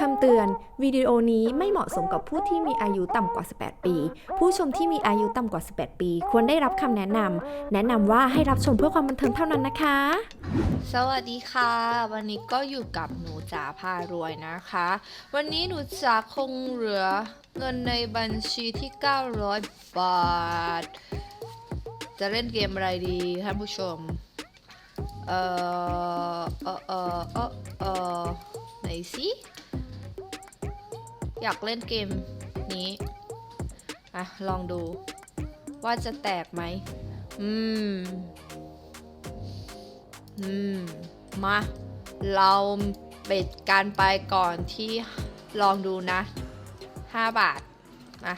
คำเตือน วิดีโอนี้ไม่เหมาะสมกับผู้ที่มีอายุต่ำกว่า 18 ปี ผู้ชมที่มีอายุต่ำกว่า 18 ปี ควรได้รับคำแนะนำ แนะนำว่าให้รับชมเพื่อความบันเทิงเท่านั้นนะคะ สวัสดีค่ะ วันนี้ก็อยู่กับหนูจ๋าพารวยนะคะ วันนี้หนูจ๋าคงเหลือเงินในบัญชีที่ 900 บาท จะเล่นเกมอะไรดีท่านผู้ชม เออเออเออเออไหนสิ อยากเล่นเกมนี้อะลองดูว่าจะแตกไหม อืม อืม มา เราเบ็ดการไปก่อนที่ลองดูนะ 5 บาทมา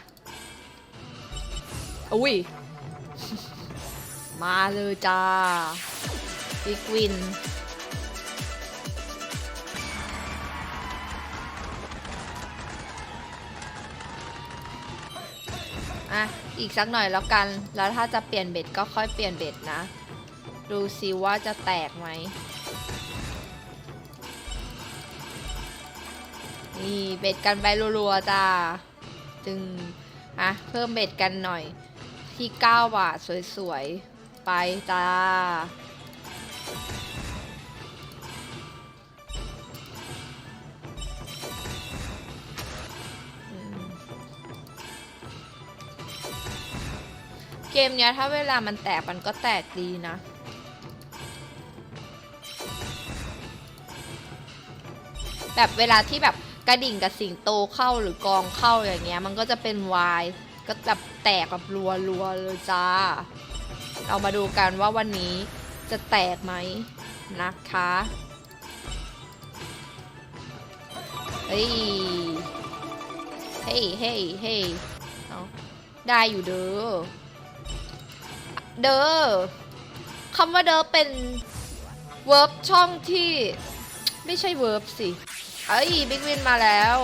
อุ้ย มาเลยจ้าบิ๊กวิน อะ อีกสักหน่อยแล้วกัน แล้วถ้าจะเปลี่ยนเบ็ดก็ค่อยเปลี่ยนเบ็ดนะ ดูซิว่าจะแตกไหม นี่เบ็ดกันไปรัวๆจ้าจึงอะ เพิ่มเบ็ดกันหน่อย ที่ 9 บาท สวยๆ ไปจ้า เกมเนี้ยถ้าเวลามันแตกมันก็แตกดีนะ แบบเวลาที่แบบกระดิ่งกับสิงโตเข้าหรือกองเข้าอย่างเงี้ย มันก็จะเป็นวายก็แบบแตกแบบรัวๆเลยจ้า เรามาดูกันว่าวันนี้จะแตกไหมนะคะเฮ้ย เฮ้ยเฮ้ยเฮ้ยเอาได้อยู่เด้อ เดอคำว่าเดอเป็นเวิร์บช่องที่ ไม่ใช่เวิร์บสิเอ้ยบิ๊กวินมาแล้ว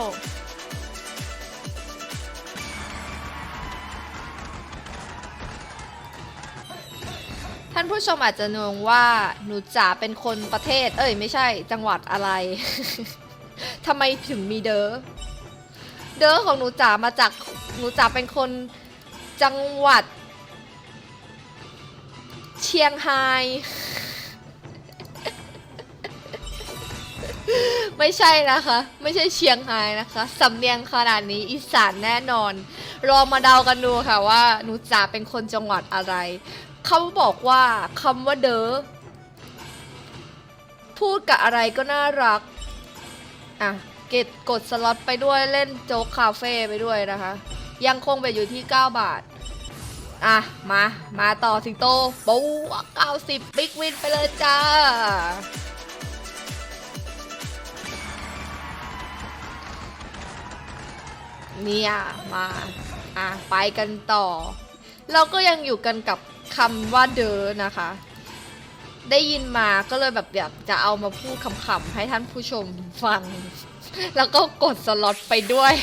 ท่านผู้ชมอาจจะงงว่าหนูจ๋าเป็นคนประเทศ เอ้ยไม่ใช่จังหวัดอะไรทำไมถึงมีเด้อเด้อของหนูจ๋ามาจากหนูจ๋าเป็นคนจังหวัด เชียงไฮไม่ใช่นะคะ ไม่ใช่เชียงไฮนะคะสำเนียงขนาดนี้อีสานแน่นอนลองมาเดากันดูค่ะว่าหนูจ๋าเป็นคนจังหวัดอะไรเขาบอกว่าคำว่าเด้อพูดกับอะไรก็น่ารักอะเกดกดสล็อตไปด้วยเล่นโจ๊กคาเฟ่ไปด้วยนะคะ ยังคงไปอยู่ที่ 9 บาท อะ มา มาต่อสิงโตปู90บิ๊กวินไปเลยจ้า เนี่ยมา อะ ไปกันต่อ เราก็ยังอยู่กันกับคำว่าเดอนะคะ ได้ยินมาก็เลยแบบอยากจะเอามาพูดคำๆให้ท่านผู้ชมฟัง แล้วก็กดสล็อตไปด้วย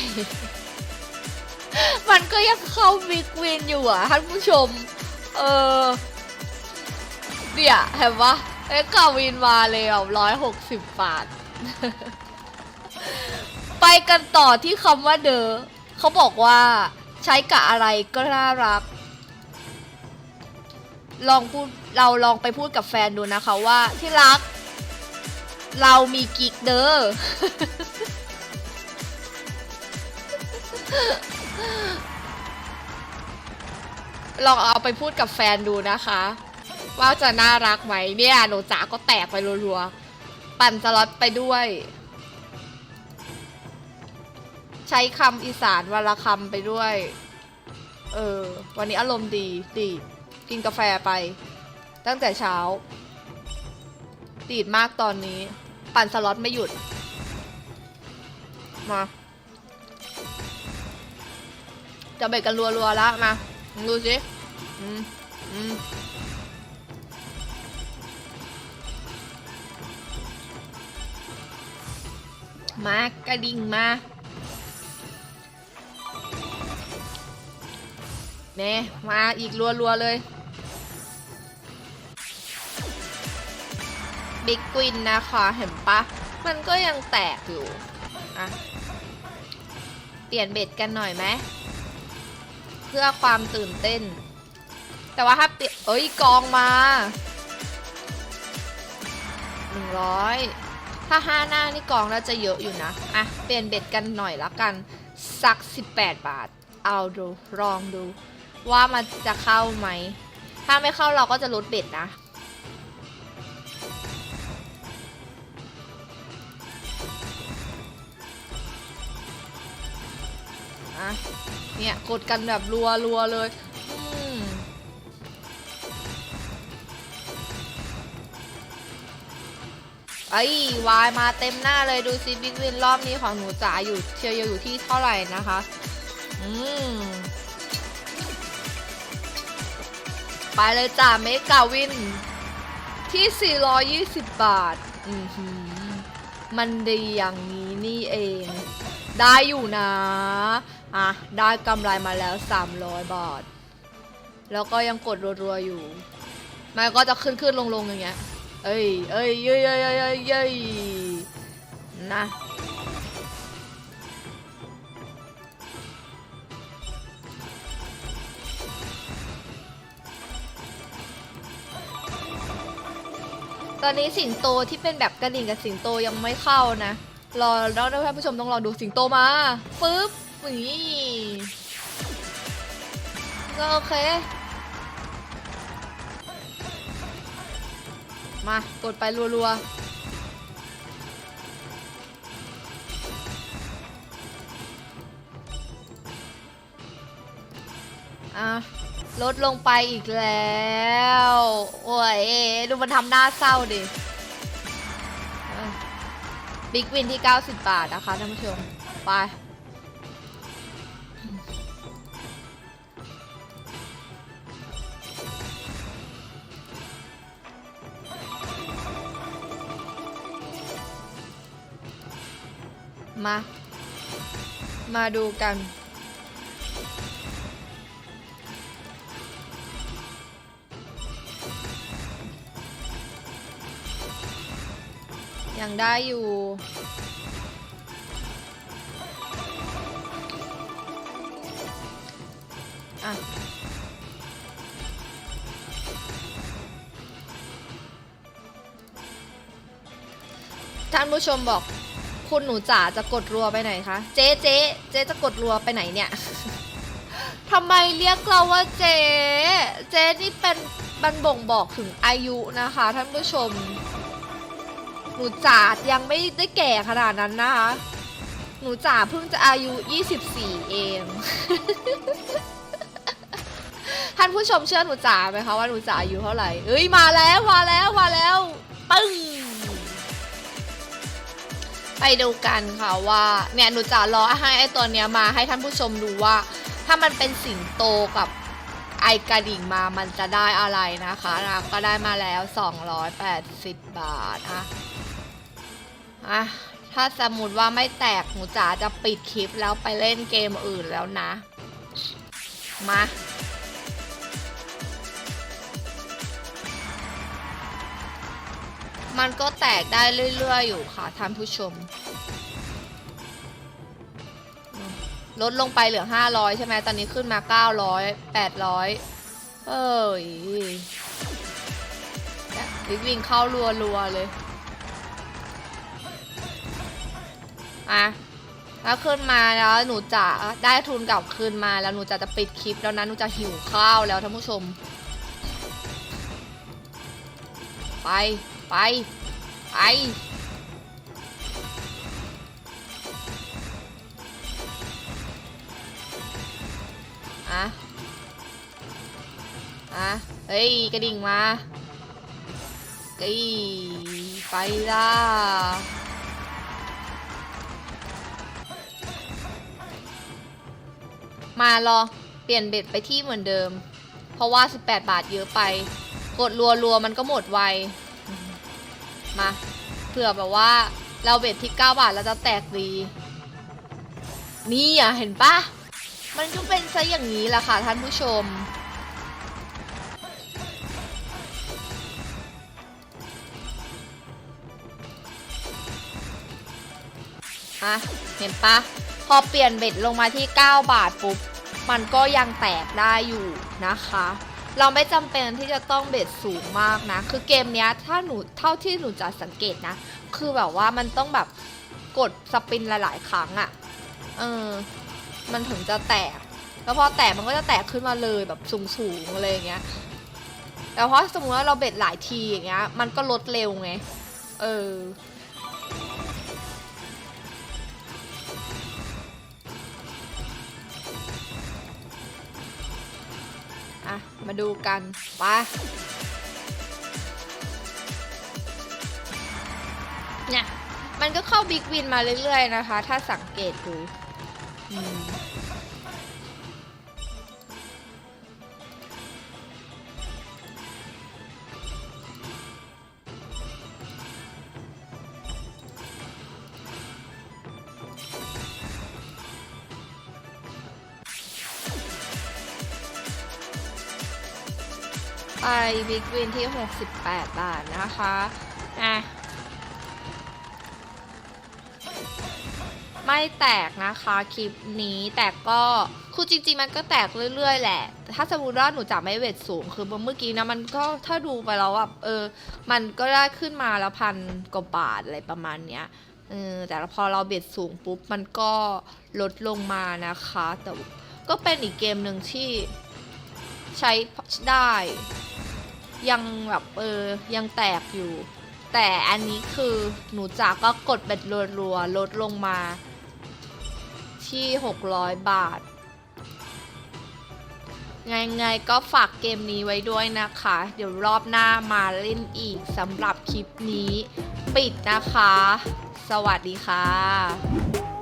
มันก็ยังเข้าบิ๊กวินอยู่อะท่านผู้ชม เออเนี่ยเห็นปะเอ็กกาวินมาเลยอะร้อยหกสิบบาท ไปกันต่อที่คำว่าเดอเขาบอกว่าใช้กับอะไรก็น่ารัก ลองพูดเราลองไปพูดกับแฟนดูนะคะว่าที่รัก เรามีกิ๊กเดอ ลองเอาไปพูดกับแฟนดูนะคะ ว่าจะน่ารักไหมเนี่ยหนูจ๋าก็แตกไปรัวๆ ปั่นสล็อตไปด้วย ใช้คำอีสานวันละคำไปด้วย เออ วันนี้อารมณ์ดีดีกินกาแฟไป ตั้งแต่เช้า ดีดมากตอนนี้ ปั่นสล็อตไม่หยุด มาจะเบรกกันรัวๆแล้วมา ดูสิอืมอืมมากระดิ่งมาเน่มาอีกรัวๆเลยบิ๊กกวินนะคะเห็นปะ มันก็ยังแตกอยู่ อะ เปลี่ยนเบ็ดกันหน่อยไหม พื่อความตื่นเต้น แต่ว่าถ้าเปลี่ยนเอ้ยกองมาหนึ่งร้อยถ้าห้าหน้านี่กองน่าจะเยอะอยู่นะ อะ เปลี่ยนเบ็ดกันหน่อยละกัน สัก 18 บาท เอาดูลองดู ว่ามันจะเข้าไหม ถ้าไม่เข้าเราก็จะลดเบ็ดนะ อะ เนี่ยกดกันแบบรัวรัวๆเลยอืมไอ้ยวายมาเต็มหน้าเลยดูซิบิ๊กวินรอบนี้ของหนูจ๋าอยู่เชียร์อยู่ที่เท่าไหร่นะคะ อืมไปเลยจ้าเมกาวิน ที่ 420 บาท อือหือมันดีอย่างนี้นี่เอง ได้อยู่นะ อะได้กำไรมาแล้ว 300 บาท แล้วก็ยังกดรัวๆอยู่ มันก็จะขึ้นขึ้นลงลงๆอย่างเงี้ย เอ้ยเอ้ยเย้ยเย้ยเย้ยเย้นะตอนนี้สิงโตที่เป็นแบบกระดิ่งกับสิงโตยังไม่เข้านะ รอแล้วท่านผู้ชมต้องรอดูสิงโตมาปึ๊บ นี่ก็โอเค มากดไปรัวๆอะลดลงไปอีกแล้ว โอ้ย ดูมันทำหน้าเศร้าดิบิ๊กวินที่ 90 บาทนะคะท่านผู้ชม ไป มา มาดูกัน ยังได้อยู่ อะท่านผู้ชมบอก คุณหนูจ๋าจะกดรัวไปไหนคะ เจ๊เจ๊เจ๊จะกดรัวไปไหนเนี่ย ทำไมเรียกเราว่าเจ๊เจ๊นี่เป็นบันบ่งบอกถึงอายุนะคะ ท่านผู้ชม หนูจ๋ายังไม่ได้แก่ขนาดนั้นนะคะ หนูจ๋าเพิ่งจะอายุ 24 เอง ท่านผู้ชมเชื่อหนูจ๋าไหมคะว่าหนูจ๋าอายุเท่าไหร่ เอ้ยมาแล้วมาแล้วมาแล้ว ปึ้ง ไปดูกันค่ะว่าเนี่ยหนูจ๋ารอให้ไอ้ตัวเนี้ยมาให้ท่านผู้ชมดูว่า ถ้ามันเป็นสิงโตกับไอกระดิ่งมามันจะได้อะไรนะคะนะก็ได้มาแล้ว 280 บาทอะอะถ้าสมมติว่าไม่แตกหนูจ๋าจะปิดคลิปแล้วไปเล่นเกมอื่นแล้วนะ มา มันก็แตกได้เรื่อยๆอยู่ค่ะท่านผู้ชม ลดลงไปเหลือ 500 ใช่ไหมตอนนี้ขึ้นมา 900 800 เอ้ยวิกวิ่งเข้ารัวๆเลย อะถ้าขึ้นมาแล้วหนูจะได้ทุนกลับคืนมาแล้วหนูจะจะปิดคลิปแล้วนะหนูจะหิวข้าวแล้วท่านผู้ชม ไป ไป ไป อะ อะ เฮ้ย กระดิ่งมากีไปล่ะมารอ เปลี่ยนเบ็ดไปที่เหมือนเดิม เพราะว่า 18 บาทเยอะไป กดรัวๆมันก็หมดไว มาเผื่อแบบว่าเราเบ็ดที่ 9 บาทแล้วจะแตกดี นี่อะเห็นปะมันก็เป็นซะอย่างนี้แหละค่ะท่านผู้ชมอะเห็นปะพอเปลี่ยนเบ็ดลงมาที่ 9 บาทปุ๊บ มันก็ยังแตกได้อยู่นะคะ เราไม่จำเป็นที่จะต้องเบ็ดสูงมากนะ คือเกมเนี้ยถ้าหนูเท่าที่หนูจะสังเกตนะ คือแบบว่ามันต้องแบบกดสปินหลาย ๆ ครั้งอะ่ะ เออ มันถึงจะแตก แล้วพอแตกมันก็จะแตกขึ้นมาเลยแบบสูงๆอะไรอย่างเงี้ย แต่เพราะสมมติว่าเราเบ็ดหลายทีอย่างเงี้ย มันก็ลดเร็วไง เออ มาดูกันไปเนี่ยมันก็เข้าบิ๊กวินมาเรื่อยๆนะคะ ถ้าสังเกตดูอืม ไปบิ๊กวินที่ 68 บาทนะคะอะไม่แตกนะคะคลิปนี้แต่ก็คือจริงๆมันก็แตกเรื่อยๆ แหละ ถ้าสมมติว่าหนูจับไม่เวทสูง คือเมื่อกี้นะมันก็ถ้าดูไปแล้วอะเออ มันก็ได้ขึ้นมาแล้วพันกว่าบาทอะไรประมาณเนี้ยเออแต่พอเราเบ็ดสูงปุ๊บมันก็ลดลงมานะคะ แต่ก็เป็นอีกเกมหนึ่งที่ใช้ได้ ยังแบบเออยังแตกอยู่ แต่อันนี้คือหนูจากก็กดเบ็ดรัวๆลดลงมา ที่ 600 บาทไงๆก็ฝากเกมนี้ไว้ด้วยนะคะ เดี๋ยวรอบหน้ามาเล่นอีกสำหรับคลิปนี้ ปิดนะคะ สวัสดีค่ะ